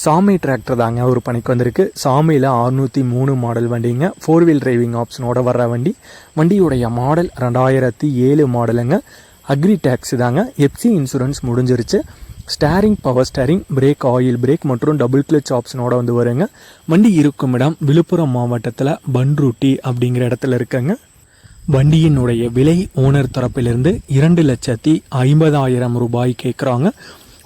சாமி டிராக்டர் தாங்க ஒரு பணிக்கு வந்திருக்கு. சாமியில் அறுநூற்றி மூணு மாடல் வண்டிங்க. ஃபோர் வீல் டிரைவிங் ஆப்ஷனோட வர்ற வண்டி. வண்டியுடைய மாடல் ரெண்டாயிரத்தி ஏழு மாடலுங்க அக்ரி டேக்ஸி தாங்க. எப்சி இன்சூரன்ஸ் முடிஞ்சிருச்சு. Steering power steering brake oil brake மற்றும் டபுள் கிளச் ஆப்ஷனோட வந்து வருங்க. வண்டி இருக்கும் இடம் விழுப்புரம் மாவட்டத்தில் பன்ருட்டி அப்படிங்கிற இடத்துல இருக்குங்க. வண்டியினுடைய விலை ஓனர் தரப்பிலிருந்து இரண்டு லட்சத்தி ஐம்பதாயிரம் ரூபாய் கேட்குறாங்க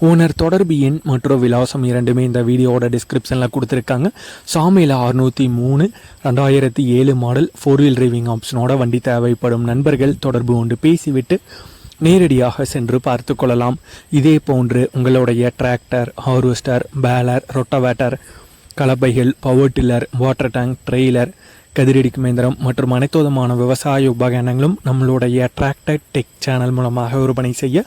ஓனர் தொடர்பு எண் மற்றும் விலாசம் இரண்டுமே இந்த வீடியோவோட டிஸ்கிரிப்ஷனில் கொடுத்துருக்காங்க. சாமியில் அறுநூற்றி மூணு ரெண்டாயிரத்தி ஏழு மாடல் ஃபோர் வீல் டிரைவிங் ஆப்ஷனோட வண்டி தேவைப்படும் நண்பர்கள் தொடர்பு கொண்டு பேசிவிட்டு நேரடியாக சென்று பார்த்து கொள்ளலாம். இதே போன்று உங்களுடைய tractor harvester baler rotavator கலப்பைகள் power tiller water tank trailer கதிரடிக்கும் இயந்திரம் மற்றும் அனைத்து விதமான விவசாய உபகரணங்களும் நம்மளுடைய டிராக்டர் டெக் சேனல் மூலமாக விற்பனை செய்ய